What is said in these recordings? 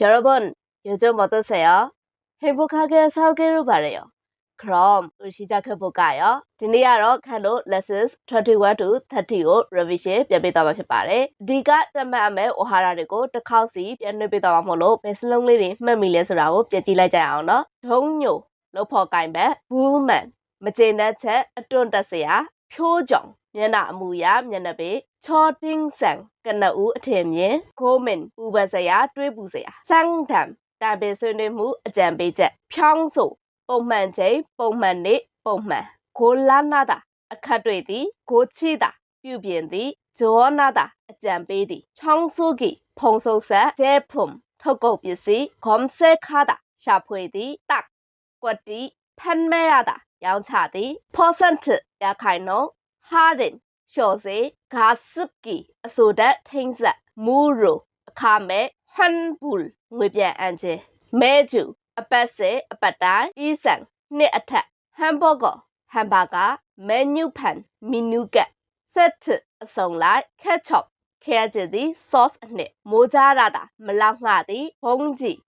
여러분, 요즘 어떠세요? 행복하게 살기를 바래요. 그럼 우리 시작해 볼까요? ဒီနေ့ကတော့ခန့်လို့ lessons 21 to 30ကို revision ပြန်ပေးသွားမှာဖြစ်ပါတယ်။ဒီကသတ်မှတ်အမဲ့ဝါဟာရတွေကိုတစ်ခေါက်စီပြန်နှွှဲပေးသွားမှာမို့လို့ဘယ်စလုံးလေးတွေမှတ်မိလဲဆိုတာကိုပြန်ကြည့်လိုက်ကြရအောင်နော်။ဒုံညိုလောက်ဖို့ကင်ဘက် woman မကျေနပ်ချက်အတွန့်တက်စရာဖြိုးကြောင် မျက်နှာအမူအရာမျက်နှာပေချောတင်းဆန်ကနဦးအထင်မြင်ကိုမင်ပူပစရာတွေးပူစရာစန်းတံတံပေဆွေးနွေးမှုအကြံပေးချက် ဖြောင်းဆိုပုံမှန်ချိန်ပုံမှန်နေ့ပုံမှန်ကိုလာနာတာအခတ်တွေသည်ကိုချီတာပြုပြင်သည်ဂျောနာတာအကြံပေးသည်ချောင်းစုကီဖုံဆုပ်ဆက်ဂျဲဖုံထုတ်ကုန်ပစ္စည်းဂုံဆဲခါတာရှာဖွေသည်တက်ကွက်တီဖန်မဲရတာရောင်းချသည် percent ရခိုင်နှုန်း harden လျှော်စေဂါစစ်ကီအဆိုဒတ်ထိမ့်ဆက်မူရိုအခမဲဟန်ပူလ်ငွေပြန်အန်ချေမဲကျူအပတ်စေအပတ်တိုင်းအီဆန်နှစ်အထက်ဟမ်ဘောဂါဟမ်ဘာဂါမန်နူဖန်မီနူကတ်ဆက်အစုံလိုက်ကက်ချော့ခဲကျသည် sauce အနှစ်မိုးကြရတာမလောက်ငှသည်ဘုံကြီး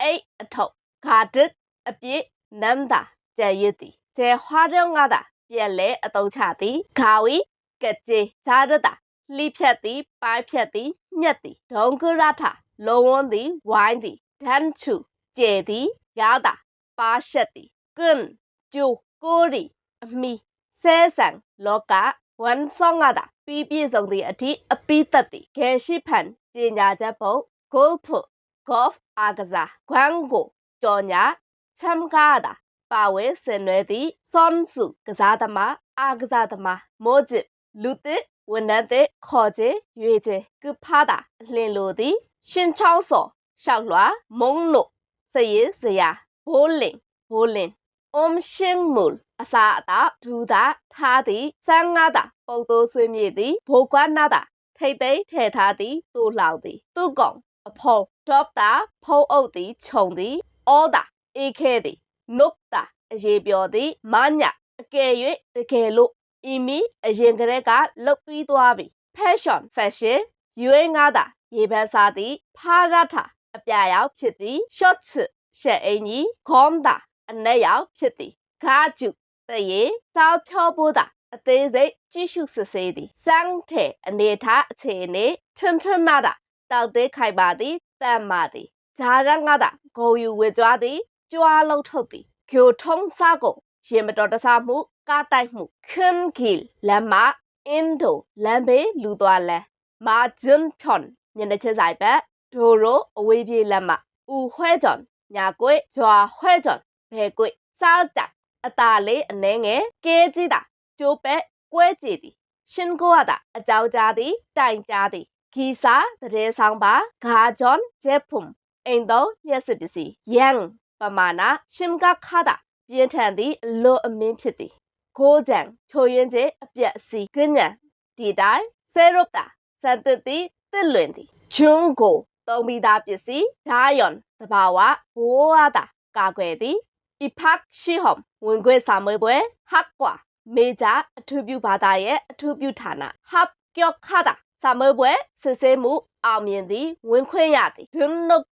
အိတ်အထုပ်ဂါဒစ်အပြည့်နမ်တာကျဲရည်သည်ကျဲဟွားတော့ငါတာ ပြက်လဲအတုံးချသည်ဂါဝီကကြေဇာဒတာလှိဖြတ်သည်ပိုင်းဖြတ်သည်ညက်သည်ဒုံကရထလုံဝန်းသည်ဝိုင်းသည်ဒန်ချူကျဲသည်ရတာပါရှက်သည်ကွန်းကျူကိုရီအမီဆဲဆန်လောကဝန်ဆောင်ရတာပြီးပြည့်စုံသည့်အထိအပိသက်သည်ဂေရှိဖန်ပညာချက်ပုံဂိုလ်ဖ golf အားကစားဂွမ်ကိုကြော်ညာချမ်ကားတာ ပါဝဲဆင်နွဲသည့်စွန်စုကစားသမားအားကစားသမားမောဂျစ်လူသစ်ဝန်ထမ်းသစ်ခေါ်ခြင်းရွေခြင်းကဖားတာအလင်းလိုသည်ရှင်ချောင်းစော်ရှောက်လွှာမုံနို့စရင်စရာဘိုးလင်ဘိုးလင်အုံရှင်းမူလ်အစာအသာဒူတာထားသည်စန်းငါတာပုံသိုးဆွေးမြေသည်ဘိုကွာနာတာထိတ်သိမ်းထဲထားသည်တူလှောက်သည်သူ့ကောင်အဖုံဒေါပတာဖုံးအုပ်သည်ခြုံသည်အောတာအေးခဲသည် နုတ်တာအရေးပြောသည်မညာအကယ်၍တကယ်လို့အီမီအရင်ကတည်းကလုတ်ပြီးသွားပြီ fashion fashion ရွေးငါတာရေပန်းစားသည်ဖာရထအပြာရောက်ဖြစ်သည် shorts ရှက်အင်ကြီးခေါမ်တာအနက်ရောက်ဖြစ်သည်ဂါကျုတရေစောက်ဖြောပိုးတာအသေးစိတ်ကြည့်ရှုစစ်ဆေးသည်စန်းထဲအနေထားအခြေအနေထွန်းထွန်းနာတာတောက်သေးခိုက်ပါသည်တန်မာသည်ဂျာရငါတာဂုံယူဝေကြွားသည် ကြွားလုံးထုတ်သည်ဂိုထုံးစားကိုရင်မတော်တဆမှုကားတိုက်မှုခွန်ကီလမ်းမအင်ဒိုလမ်းဘေးလူသွားလမ်းမာဂျွန်ဖြွန်ညနေချက်ဆိုင်ဘက်ဒိုရိုအဝေးပြေးလမ်းမဦးခွဲကြွန်ညာကွေဂျွာခွဲကြွန်ဘဲကွေစားကြအตาလေးအနှဲငယ်ကဲကြည့်တာကျိုးပဲကွဲကြည်သည်ရှင်ကိုရတာအကြောင်းကြားသည်တိုင်ကြားသည်ဂီစာတရေဆောင်ပါဂါဂျွန်ဂျေဖုံအိမ်တော်ရက်စစ်ပစ္စည်းယန် ပမာဏရှင်ကခါတာပြင်းထန်သည့်အလွတ်အမင်းဖြစ်သည်ကိုးကြံချိုရင်ကျအပြက်စီကညံဒီတိုင်းဆဲရုပ်တာစံတတိတစ်လွင်သည်ဂျွန်းကိုသုံးပြီးသားပစ္စည်းဓာယွန်တဘာဝဘိုးအားတာကာကွယ်သည်အီဖက်ရှိဟ ோம் ဝင်ခွေစာမွေးပွဲဟက်ကွာမေဂျာအထူးပြုဘာသာရဲ့အထူးပြုဌာနဟပ်ကျော့ခါတာစာမွေးပွဲစစ်ဆေးမှုအောင်မြင်သည်ဝင်ခွင့်ရသည်ဒွန်းနုတ်